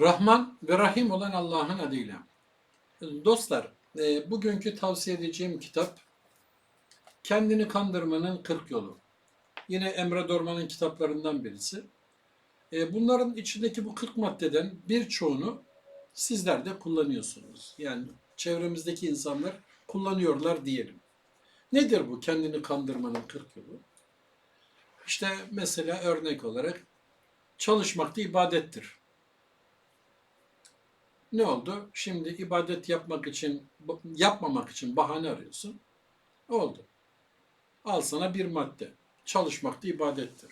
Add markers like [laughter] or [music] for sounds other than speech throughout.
Rahman ve Rahim olan Allah'ın adıyla. Dostlar, e, bugünkü tavsiye edeceğim kitap Kendini Kandırmanın 40 Yolu. Yine Emre Dorman'ın kitaplarından birisi. E, bunların içindeki bu 40 maddeden birçoğunu sizler de kullanıyorsunuz. Yani çevremizdeki insanlar kullanıyorlar diyelim. Nedir bu kendini kandırmanın 40 yolu? İşte mesela örnek olarak çalışmak da ibadettir. Ne oldu? Şimdi ibadet yapmak için, yapmamak için bahane arıyorsun. Oldu. Al sana bir madde. Çalışmak da ibadettir.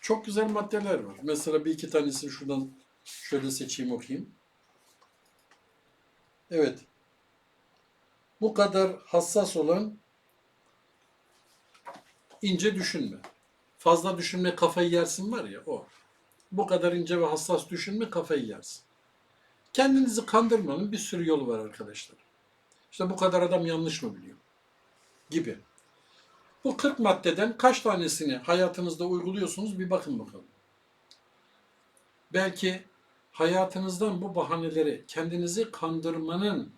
Çok güzel maddeler var. Mesela bir iki tanesini şuradan şöyle seçeyim okuyayım. Evet. Bu kadar hassas olan ince düşünme. Fazla düşünme kafayı yersin var ya o. Bu kadar ince ve hassas düşünme kafayı yersin. Kendinizi kandırmanın bir sürü yolu var arkadaşlar. İşte bu kadar adam yanlış mı biliyor? Gibi. Bu 40 maddeden kaç tanesini hayatınızda uyguluyorsunuz bir bakın bakalım. Belki hayatınızdan bu bahaneleri kendinizi kandırmanın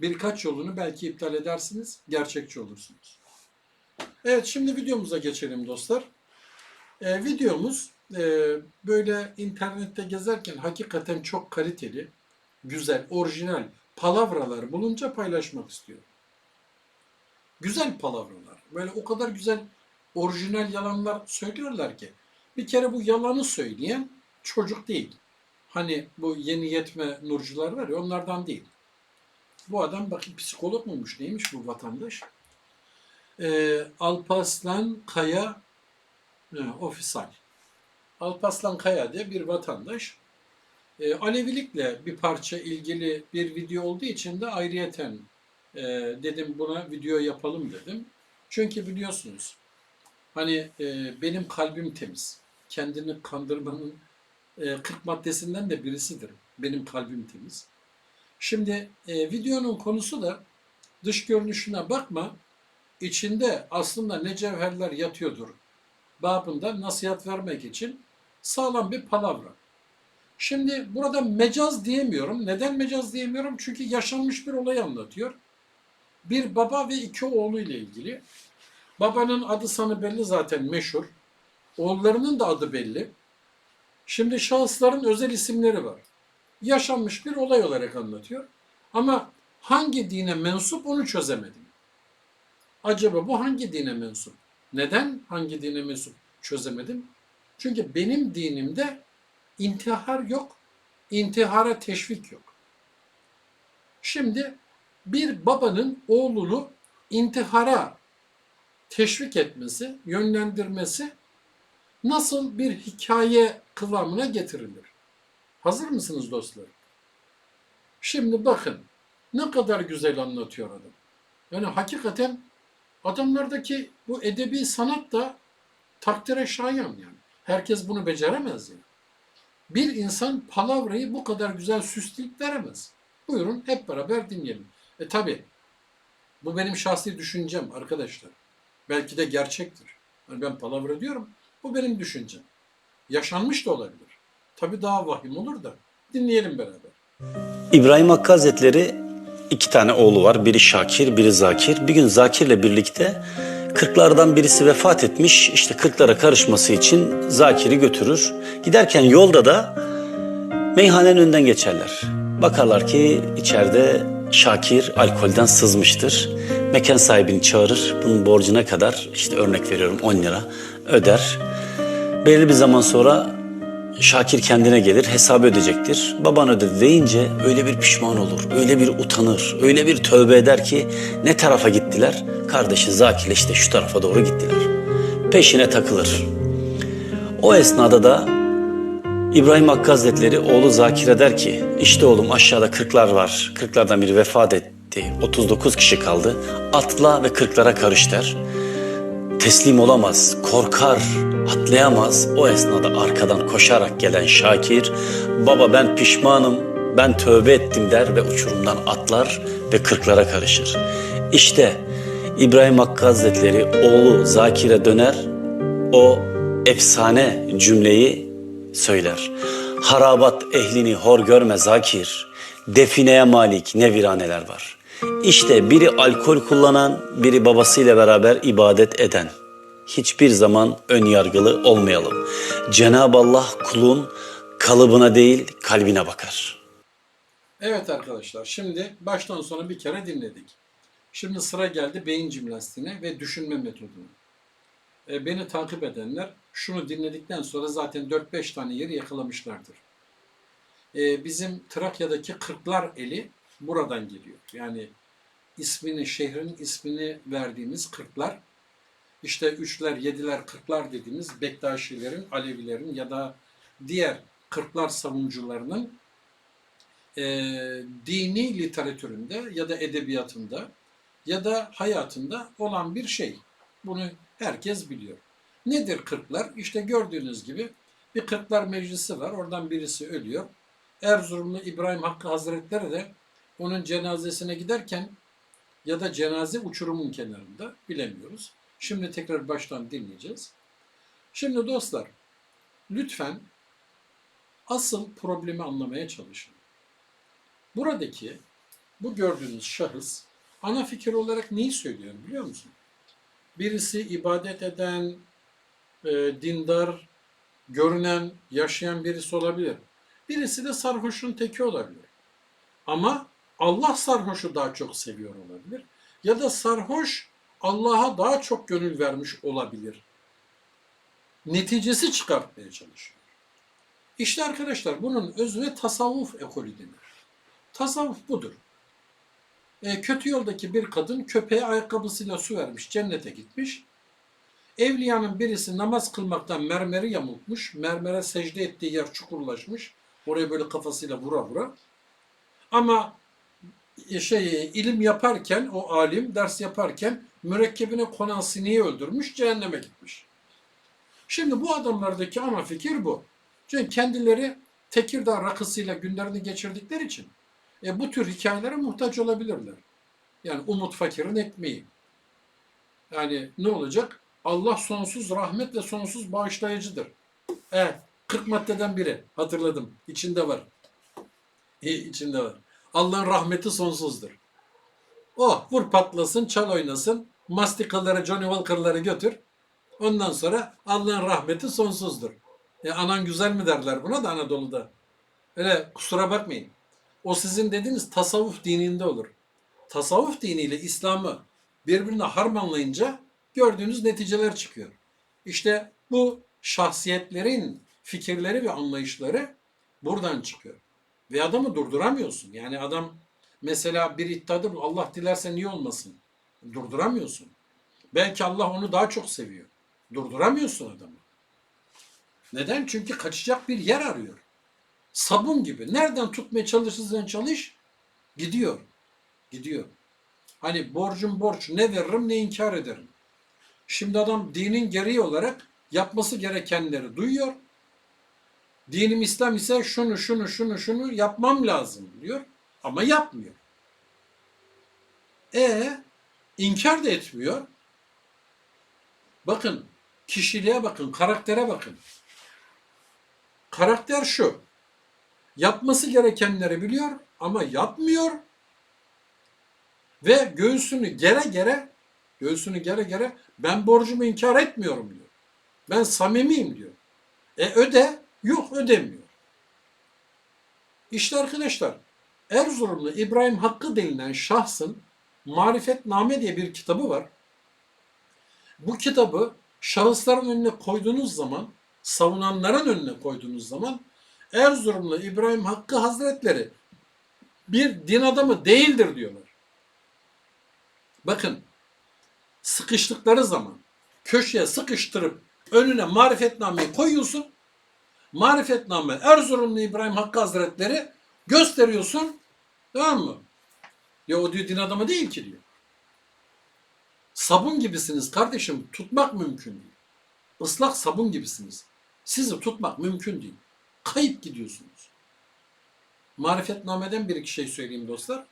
birkaç yolunu belki iptal edersiniz, gerçekçi olursunuz. Evet şimdi videomuza geçelim dostlar. Ee, videomuz e, böyle internette gezerken hakikaten çok kaliteli, güzel, orijinal palavralar bulunca paylaşmak istiyorum. Güzel palavralar. Böyle o kadar güzel orijinal yalanlar söylüyorlar ki. Bir kere bu yalanı söyleyen çocuk değil. Hani bu yeni yetme nurcular var ya onlardan değil. Bu adam bakın psikolog muymuş neymiş bu vatandaş? Ee, Alpaslan Kaya e, ofisal. Alpaslan Kaya diye bir vatandaş. E, Alevilikle bir parça ilgili bir video olduğu için de ayrıyeten e, dedim buna video yapalım dedim. Çünkü biliyorsunuz hani e, benim kalbim temiz. Kendini kandırmanın e, 40 maddesinden de birisidir. Benim kalbim temiz. Şimdi e, videonun konusu da dış görünüşüne bakma, içinde aslında ne cevherler yatıyordur babında nasihat vermek için sağlam bir palavra. Şimdi burada mecaz diyemiyorum. Neden mecaz diyemiyorum? Çünkü yaşanmış bir olay anlatıyor. Bir baba ve iki oğlu ile ilgili. Babanın adı sanı belli zaten meşhur. Oğullarının da adı belli. Şimdi şahısların özel isimleri var. Yaşanmış bir olay olarak anlatıyor. Ama hangi dine mensup onu çözemedim. Acaba bu hangi dine mensup? Neden hangi dine mensup çözemedim? Çünkü benim dinimde intihar yok, intihara teşvik yok. Şimdi bir babanın oğlunu intihara teşvik etmesi, yönlendirmesi nasıl bir hikaye kıvamına getirilir? Hazır mısınız dostlar? Şimdi bakın ne kadar güzel anlatıyor adam. Yani hakikaten adamlardaki bu edebi sanat da takdire şayan yani. Herkes bunu beceremez yani. Bir insan palavrayı bu kadar güzel süsleyip veremez. Buyurun hep beraber dinleyelim. E tabi bu benim şahsi düşüncem arkadaşlar. Belki de gerçektir. Yani ben palavra diyorum. Bu benim düşüncem. Yaşanmış da olabilir. Tabi daha vahim olur da. Dinleyelim beraber. İbrahim Hakkı Hazretleri iki tane oğlu var. Biri Şakir, biri Zakir. Bir gün Zakir'le birlikte kırklardan birisi vefat etmiş. İşte kırklara karışması için Zakir'i götürür. Giderken yolda da meyhanenin önünden geçerler. Bakarlar ki içeride Şakir alkolden sızmıştır. Mekan sahibini çağırır. Bunun borcuna kadar işte örnek veriyorum 10 lira öder. Belli bir zaman sonra Şakir kendine gelir, hesabı ödeyecektir. Baban ödedi deyince öyle bir pişman olur, öyle bir utanır, öyle bir tövbe eder ki ne tarafa gittiler? Kardeşi Zakir'le işte şu tarafa doğru gittiler. Peşine takılır. O esnada da İbrahim Hakkı Hazretleri oğlu Zakir'e der ki işte oğlum aşağıda kırklar var. Kırklardan biri vefat etti. 39 kişi kaldı. Atla ve kırklara karış der teslim olamaz, korkar, atlayamaz. O esnada arkadan koşarak gelen Şakir, baba ben pişmanım, ben tövbe ettim der ve uçurumdan atlar ve kırklara karışır. İşte İbrahim Hakkı Hazretleri oğlu Zakir'e döner, o efsane cümleyi söyler. Harabat ehlini hor görme zakir. Defineye malik ne viraneler var. İşte biri alkol kullanan, biri babasıyla beraber ibadet eden. Hiçbir zaman ön yargılı olmayalım. Cenab-ı Allah kulun kalıbına değil kalbine bakar. Evet arkadaşlar şimdi baştan sona bir kere dinledik. Şimdi sıra geldi beyin jimnastiğine ve düşünme metoduna. E, beni takip edenler şunu dinledikten sonra zaten 4-5 tane yeri yakalamışlardır. E, bizim Trakya'daki Kırklar eli buradan geliyor. Yani ismini, şehrin ismini verdiğimiz Kırklar, işte üçler, yediler, kırklar dediğimiz Bektaşilerin, Alevilerin ya da diğer Kırklar savunucularının e, dini literatüründe ya da edebiyatında ya da hayatında olan bir şey. Bunu herkes biliyor. Nedir kırklar? İşte gördüğünüz gibi bir kırklar meclisi var. Oradan birisi ölüyor. Erzurumlu İbrahim Hakkı Hazretleri de onun cenazesine giderken ya da cenaze uçurumun kenarında bilemiyoruz. Şimdi tekrar baştan dinleyeceğiz. Şimdi dostlar lütfen asıl problemi anlamaya çalışın. Buradaki bu gördüğünüz şahıs ana fikir olarak neyi söylüyor biliyor musun? Birisi ibadet eden, e, dindar, görünen, yaşayan birisi olabilir. Birisi de sarhoşun teki olabilir. Ama Allah sarhoşu daha çok seviyor olabilir. Ya da sarhoş Allah'a daha çok gönül vermiş olabilir. Neticesi çıkartmaya çalışıyor. İşte arkadaşlar bunun özüne tasavvuf ekolü denir. Tasavvuf budur. E, kötü yoldaki bir kadın köpeğe ayakkabısıyla su vermiş, cennete gitmiş. Evliyanın birisi namaz kılmaktan mermeri yamultmuş, mermere secde ettiği yer çukurlaşmış. Oraya böyle kafasıyla vura vura. Ama şey ilim yaparken o alim ders yaparken mürekkebine konan sineği öldürmüş, cehenneme gitmiş. Şimdi bu adamlardaki ana fikir bu. Çünkü kendileri Tekirdağ rakısıyla günlerini geçirdikleri için e, bu tür hikayelere muhtaç olabilirler. Yani umut fakirin ekmeği. Yani ne olacak? Allah sonsuz rahmet ve sonsuz bağışlayıcıdır. E, 40 maddeden biri. Hatırladım. İçinde var. E, içinde var. Allah'ın rahmeti sonsuzdur. Oh vur patlasın, çal oynasın. Mastikaları, Johnny Walker'ları götür. Ondan sonra Allah'ın rahmeti sonsuzdur. E, anan güzel mi derler buna da Anadolu'da. Öyle kusura bakmayın. O sizin dediğiniz tasavvuf dininde olur. Tasavvuf diniyle İslam'ı birbirine harmanlayınca gördüğünüz neticeler çıkıyor. İşte bu şahsiyetlerin fikirleri ve anlayışları buradan çıkıyor. Ve adamı durduramıyorsun. Yani adam mesela bir iddiadır Allah dilerse niye olmasın? Durduramıyorsun. Belki Allah onu daha çok seviyor. Durduramıyorsun adamı. Neden? Çünkü kaçacak bir yer arıyor. Sabun gibi. Nereden tutmaya çalışırsan çalış gidiyor. Gidiyor. Hani borcum borç ne veririm ne inkar ederim. Şimdi adam dinin gereği olarak yapması gerekenleri duyuyor. Dinim İslam ise şunu şunu şunu şunu yapmam lazım diyor ama yapmıyor. E inkar da etmiyor. Bakın kişiliğe bakın, karaktere bakın. Karakter şu. Yapması gerekenleri biliyor ama yapmıyor. Ve göğsünü gere gere göğsünü gere gere ben borcumu inkar etmiyorum diyor. Ben samimiyim diyor. E öde yok ödemiyor. İşte arkadaşlar Erzurumlu İbrahim Hakkı denilen şahsın Marifetname diye bir kitabı var. Bu kitabı şahısların önüne koyduğunuz zaman, savunanların önüne koyduğunuz zaman Erzurumlu İbrahim Hakkı Hazretleri bir din adamı değildir diyorlar. Bakın sıkıştıkları zaman köşeye sıkıştırıp önüne marifetnameyi koyuyorsun. Marifetname Erzurumlu İbrahim Hakkı Hazretleri gösteriyorsun. Tamam mı? Ya o diyor din adamı değil ki diyor. Sabun gibisiniz kardeşim. Tutmak mümkün değil. Islak sabun gibisiniz. Sizi tutmak mümkün değil. Kayıp gidiyorsunuz. Marifetname'den bir iki şey söyleyeyim dostlar.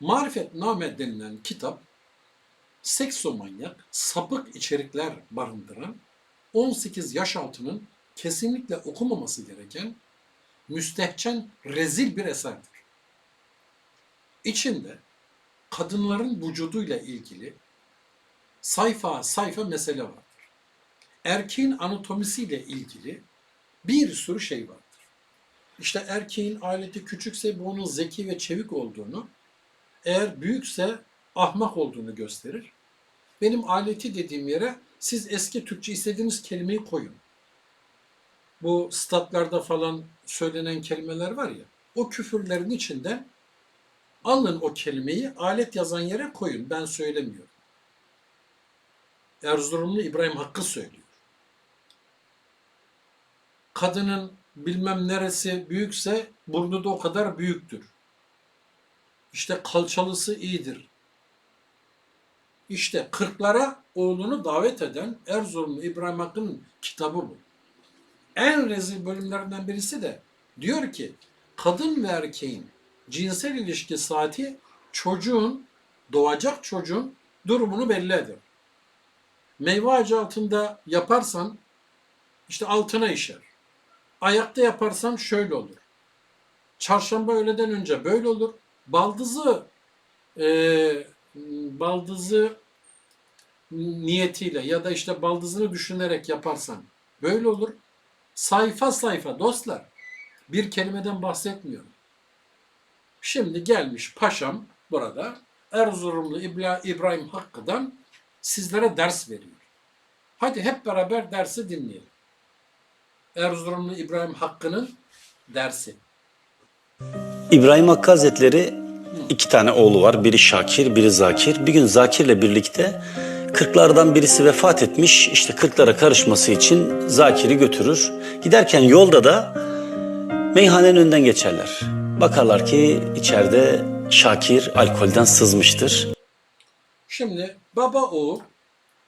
Marifetname denilen kitap seksomanyak, sapık içerikler barındıran 18 yaş altının kesinlikle okumaması gereken müstehcen, rezil bir eserdir. İçinde kadınların vücuduyla ilgili sayfa sayfa mesele vardır. Erkeğin anatomisiyle ilgili bir sürü şey vardır. İşte erkeğin aleti küçükse bu onun zeki ve çevik olduğunu, eğer büyükse ahmak olduğunu gösterir. Benim aleti dediğim yere siz eski Türkçe istediğiniz kelimeyi koyun. Bu statlarda falan söylenen kelimeler var ya, o küfürlerin içinden alın o kelimeyi alet yazan yere koyun. Ben söylemiyorum. Erzurumlu İbrahim Hakkı söylüyor. Kadının bilmem neresi büyükse burnu da o kadar büyüktür. İşte kalçalısı iyidir. İşte kırklara oğlunu davet eden Erzurumlu İbrahim Hakkı'nın kitabı bu. En rezil bölümlerinden birisi de diyor ki kadın ve erkeğin cinsel ilişki saati çocuğun, doğacak çocuğun durumunu belli eder. Meyve ağacı altında yaparsan işte altına işer. Ayakta yaparsan şöyle olur. Çarşamba öğleden önce böyle olur. Baldızı e, baldızı niyetiyle ya da işte baldızını düşünerek yaparsan böyle olur. Sayfa sayfa dostlar. Bir kelimeden bahsetmiyorum. Şimdi gelmiş paşam burada Erzurumlu İbla- İbrahim Hakkı'dan sizlere ders veriyor. Hadi hep beraber dersi dinleyelim. Erzurumlu İbrahim Hakkı'nın dersi. İbrahim Hakkı Hazretleri iki tane oğlu var. Biri Şakir, biri Zakir. Bir gün Zakir'le birlikte kırklardan birisi vefat etmiş. İşte kırklara karışması için Zakir'i götürür. Giderken yolda da meyhanenin önünden geçerler. Bakarlar ki içeride Şakir alkolden sızmıştır. Şimdi baba oğul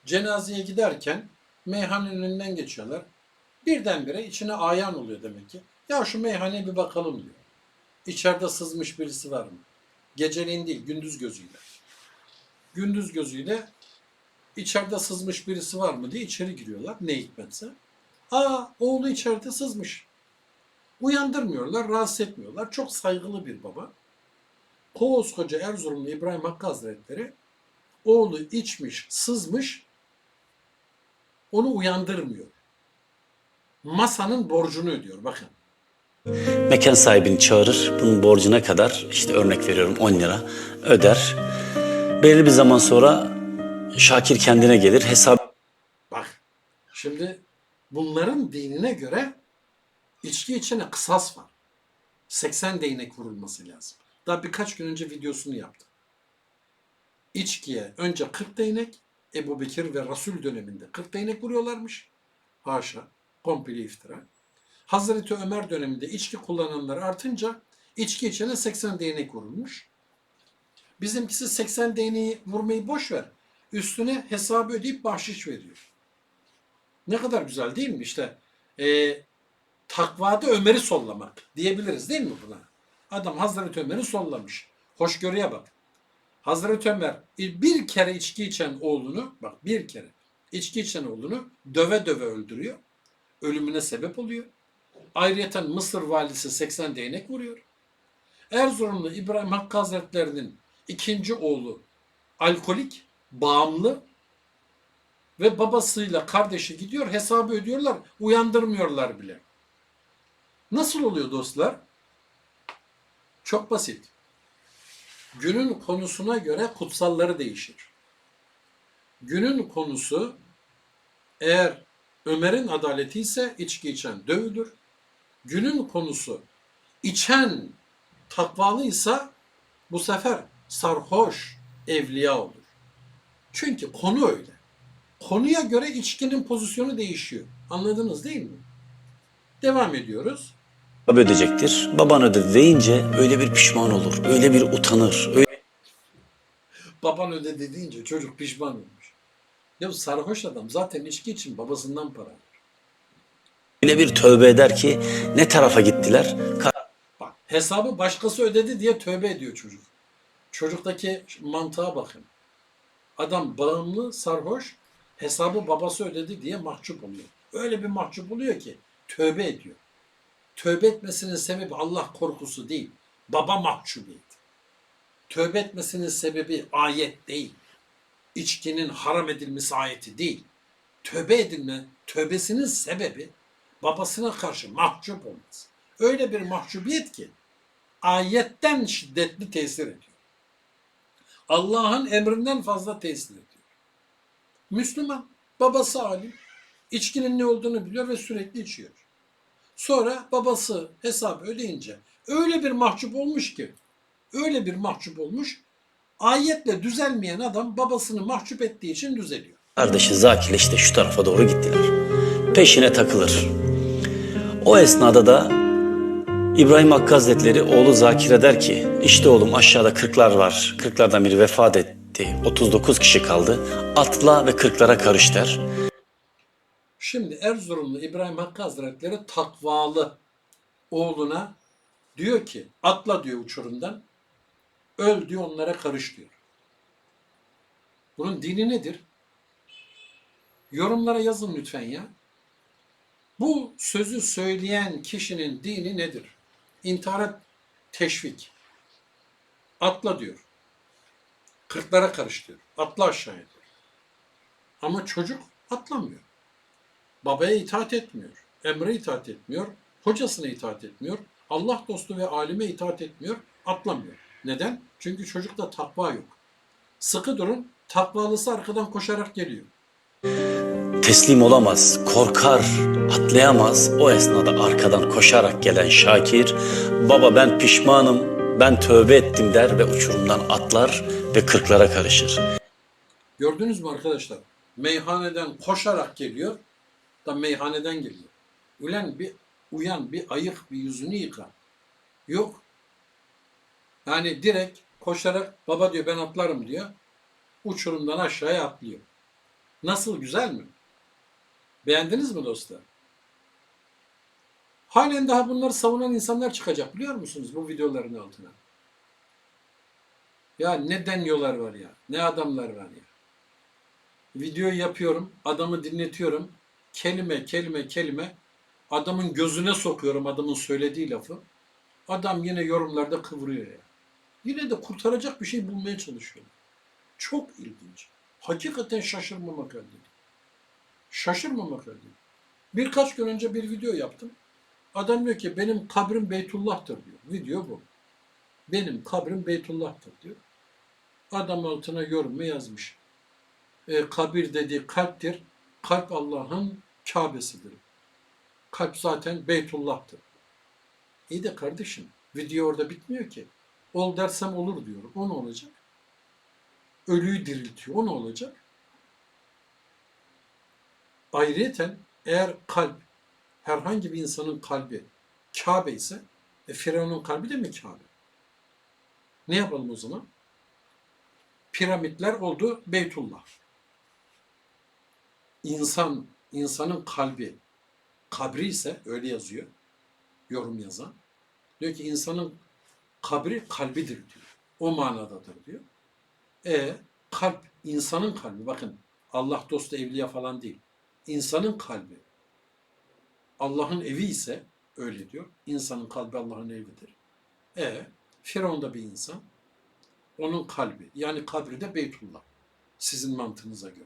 cenazeye giderken meyhanenin önünden geçiyorlar. Birdenbire içine ayan oluyor demek ki. Ya şu meyhaneye bir bakalım diyor. İçeride sızmış birisi var mı? Geceleyin değil, gündüz gözüyle. Gündüz gözüyle içeride sızmış birisi var mı diye içeri giriyorlar. Ne hikmetse. Aa oğlu içeride sızmış. Uyandırmıyorlar, rahatsız etmiyorlar. Çok saygılı bir baba. Koskoca Erzurumlu İbrahim Hakkı Hazretleri oğlu içmiş, sızmış, onu uyandırmıyor. Masanın borcunu ödüyor bakın. Mekan sahibini çağırır. Bunun borcuna kadar işte örnek veriyorum 10 lira öder. Belirli bir zaman sonra Şakir kendine gelir. Hesap Bak şimdi bunların dinine göre içki içene kısas var. 80 değnek vurulması lazım. Daha birkaç gün önce videosunu yaptım. İçkiye önce 40 değnek, Ebu Bekir ve Resul döneminde 40 değnek vuruyorlarmış. Haşa, komple iftira. Hazreti Ömer döneminde içki kullananlar artınca içki içene 80 değnek vurulmuş. Bizimkisi 80 değneği vurmayı boş ver. Üstüne hesabı ödeyip bahşiş veriyor. Ne kadar güzel değil mi? İşte e, takvada Ömer'i sollamak diyebiliriz değil mi buna? Adam Hazreti Ömer'i sollamış. Hoşgörüye bak. Hazreti Ömer bir kere içki içen oğlunu, bak bir kere içki içen oğlunu döve döve öldürüyor. Ölümüne sebep oluyor. Ayrıyeten Mısır valisi 80 değnek vuruyor. Erzurumlu İbrahim Hakkı Hazretleri'nin ikinci oğlu alkolik, bağımlı ve babasıyla kardeşi gidiyor hesabı ödüyorlar, uyandırmıyorlar bile. Nasıl oluyor dostlar? Çok basit. Günün konusuna göre kutsalları değişir. Günün konusu eğer Ömer'in adaleti ise içki içen dövülür. Günün konusu içen takvalıysa bu sefer sarhoş evliya olur. Çünkü konu öyle. Konuya göre içkinin pozisyonu değişiyor. Anladınız değil mi? Devam ediyoruz. ödeyecektir. Baban ödedi deyince öyle bir pişman olur. Öyle bir utanır. Öyle Baban ödedi deyince çocuk pişman olmuş. Ya bu sarhoş adam zaten içki için babasından para alır. öyle bir tövbe eder ki ne tarafa gittiler? Bak hesabı başkası ödedi diye tövbe ediyor çocuk. Çocuktaki mantığa bakın. Adam bağımlı, sarhoş, hesabı babası ödedi diye mahcup oluyor. Öyle bir mahcup oluyor ki tövbe ediyor. tövbe etmesinin sebebi Allah korkusu değil. Baba mahcubiyeti. Tövbe etmesinin sebebi ayet değil. İçkinin haram edilmesi ayeti değil. Tövbe edilme, tövbesinin sebebi babasına karşı mahcup olması. Öyle bir mahcubiyet ki ayetten şiddetli tesir ediyor. Allah'ın emrinden fazla tesir ediyor. Müslüman, babası alim, içkinin ne olduğunu biliyor ve sürekli içiyor. Sonra babası hesabı ödeyince öyle bir mahcup olmuş ki, öyle bir mahcup olmuş, ayetle düzelmeyen adam babasını mahcup ettiği için düzeliyor. Kardeşi Zakir işte şu tarafa doğru gittiler. Peşine takılır. O esnada da İbrahim Hakkı Hazretleri oğlu Zakir'e der ki işte oğlum aşağıda kırklar var. Kırklardan biri vefat etti. 39 kişi kaldı. Atla ve kırklara karış der. Şimdi Erzurumlu İbrahim Hakkı Hazretleri takvalı oğluna diyor ki atla diyor uçurumdan öl diyor onlara karış diyor. Bunun dini nedir? Yorumlara yazın lütfen ya. Bu sözü söyleyen kişinin dini nedir? İntihara teşvik. Atla diyor. Kırklara karış diyor. Atla aşağıya diyor. Ama çocuk atlamıyor. Babaya itaat etmiyor. Emre itaat etmiyor. Hocasına itaat etmiyor. Allah dostu ve alime itaat etmiyor. Atlamıyor. Neden? Çünkü çocukta takva yok. Sıkı durun. Takvalısı arkadan koşarak geliyor. Teslim olamaz, korkar, atlayamaz. O esnada arkadan koşarak gelen Şakir, baba ben pişmanım, ben tövbe ettim der ve uçurumdan atlar ve kırklara karışır. Gördünüz mü arkadaşlar? Meyhaneden koşarak geliyor. Da meyhaneden geliyor. Ulan bir uyan, bir ayık, bir yüzünü yıka. Yok. Yani direkt koşarak baba diyor ben atlarım diyor. Uçurumdan aşağıya atlıyor. Nasıl güzel mi? Beğendiniz mi dostlar? Halen daha bunları savunan insanlar çıkacak biliyor musunuz bu videoların altına? Ya ne deniyorlar var ya, ne adamlar var ya. Videoyu yapıyorum, adamı dinletiyorum. Kelime, kelime, kelime. Adamın gözüne sokuyorum adamın söylediği lafı. Adam yine yorumlarda kıvırıyor ya. Yine de kurtaracak bir şey bulmaya çalışıyor. Çok ilginç. Hakikaten şaşırmamak değil. Şaşırmamak değil. Birkaç gün önce bir video yaptım. Adam diyor ki benim kabrim Beytullah'tır diyor. Video bu. Benim kabrim Beytullah'tır diyor. Adam altına yorumu yazmış. E, kabir dediği kalptir. Kalp Allah'ın Kabe'sidir. Kalp zaten Beytullah'tır. İyi de kardeşim video orada bitmiyor ki. Ol dersem olur diyor. O ne olacak? Ölüyü diriltiyor. O ne olacak? Ayrıyeten eğer kalp herhangi bir insanın kalbi Kabe ise e, Firavun'un kalbi de mi Kabe? Ne yapalım o zaman? Piramitler oldu Beytullah. İnsan, insanın kalbi kabri ise öyle yazıyor yorum yazan. Diyor ki insanın kabri kalbidir diyor. O manadadır diyor. E kalp insanın kalbi bakın Allah dostu evliya falan değil. İnsanın kalbi Allah'ın evi ise öyle diyor. İnsanın kalbi Allah'ın evidir. E Firavun da bir insan. Onun kalbi yani kabri de Beytullah. Sizin mantığınıza göre.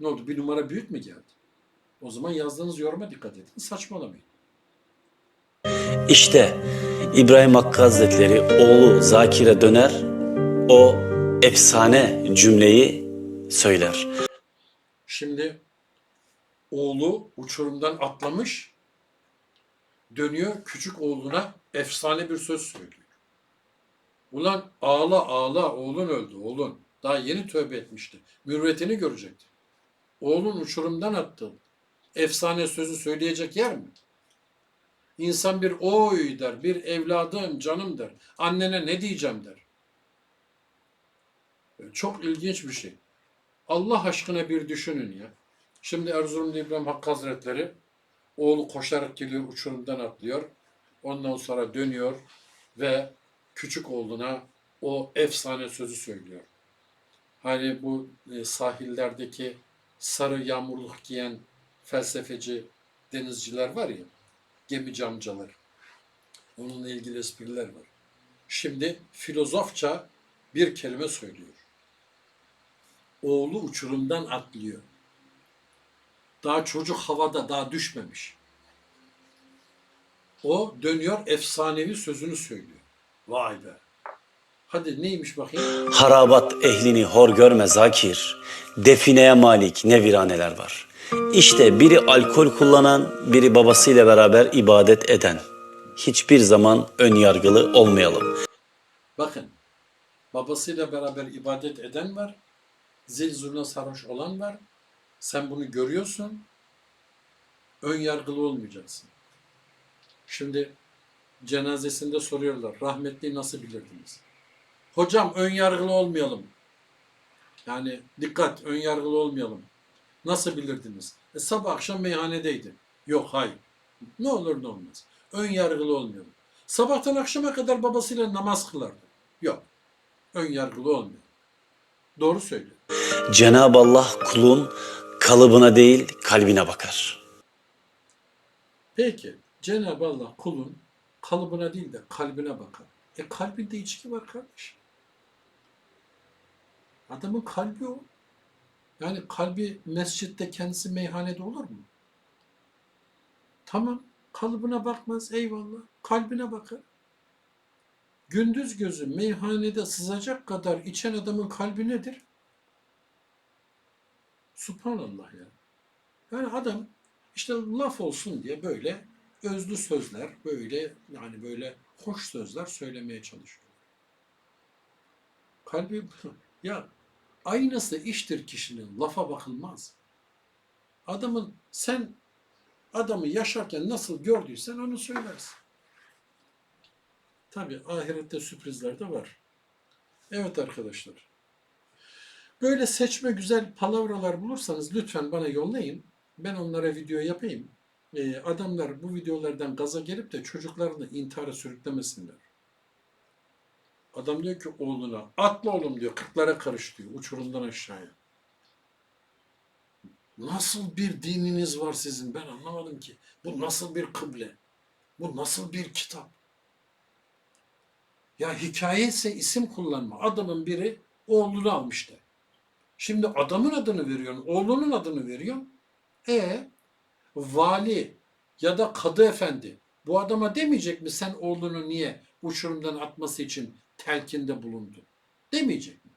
Ne oldu? Bir numara büyük mü geldi? O zaman yazdığınız yoruma dikkat edin. Saçmalamayın. İşte İbrahim Hakkı Hazretleri oğlu Zakir'e döner, o efsane cümleyi söyler. Şimdi oğlu uçurumdan atlamış, dönüyor küçük oğluna efsane bir söz söylüyor. Ulan ağla ağla oğlun öldü oğlun. Daha yeni tövbe etmişti. Mürvetini görecekti. Oğlun uçurumdan attı. Efsane sözü söyleyecek yer mi? İnsan bir oy der, bir evladım, canım der. Annene ne diyeceğim der. Çok ilginç bir şey. Allah aşkına bir düşünün ya. Şimdi Erzurumlu İbrahim Hakkı Hazretleri oğlu koşarak geliyor, uçurumdan atlıyor. Ondan sonra dönüyor ve küçük oğluna o efsane sözü söylüyor. Hani bu e, sahillerdeki sarı yağmurluk giyen felsefeci denizciler var ya. Gemici amcalar. Onunla ilgili espriler var. Şimdi filozofça bir kelime söylüyor. Oğlu uçurumdan atlıyor. Daha çocuk havada daha düşmemiş. O dönüyor efsanevi sözünü söylüyor. Vay be. Hadi neymiş bakayım? Harabat ehlini hor görme zakir. Defineye malik ne viraneler var. İşte biri alkol kullanan, biri babasıyla beraber ibadet eden. Hiçbir zaman ön yargılı olmayalım. Bakın. Babasıyla beraber ibadet eden var. Zil zurna sarhoş olan var. Sen bunu görüyorsun. Ön yargılı olmayacaksın. Şimdi cenazesinde soruyorlar. Rahmetliyi nasıl bilirdiniz? Hocam ön yargılı olmayalım. Yani dikkat ön yargılı olmayalım. Nasıl bilirdiniz? E, sabah akşam meyhanedeydi. Yok hayır. Ne olur ne olmaz. Ön yargılı olmayalım. Sabahtan akşama kadar babasıyla namaz kılardı. Yok. Ön yargılı olmuyor. Doğru söylüyor. Cenab-ı Allah kulun kalıbına değil kalbine bakar. Peki Cenab-ı Allah kulun kalıbına değil de kalbine bakar. E kalbinde içki var kardeş. Adamın kalbi o. Yani kalbi mescitte kendisi meyhanede olur mu? Tamam kalıbına bakmaz eyvallah. Kalbine bakar. Gündüz gözü meyhanede sızacak kadar içen adamın kalbi nedir? Subhanallah ya. Yani adam işte laf olsun diye böyle özlü sözler, böyle yani böyle hoş sözler söylemeye çalışıyor. Kalbi [laughs] ya aynası iştir kişinin lafa bakılmaz. Adamın sen adamı yaşarken nasıl gördüysen onu söylersin. Tabi ahirette sürprizler de var. Evet arkadaşlar. Böyle seçme güzel palavralar bulursanız lütfen bana yollayın. Ben onlara video yapayım. Ee, adamlar bu videolardan gaza gelip de çocuklarını intihara sürüklemesinler. Adam diyor ki oğluna atla oğlum diyor kırklara karış diyor uçurumdan aşağıya. Nasıl bir dininiz var sizin ben anlamadım ki. Bu nasıl bir kıble? Bu nasıl bir kitap? Ya hikaye ise isim kullanma. Adamın biri oğlunu almıştı. Şimdi adamın adını veriyorsun, oğlunun adını veriyorsun. E vali ya da kadı efendi bu adama demeyecek mi sen oğlunu niye uçurumdan atması için telkinde bulundun? Demeyecek mi?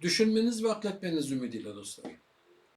Düşünmeniz ve akletmeniz ümidiyle dostlar.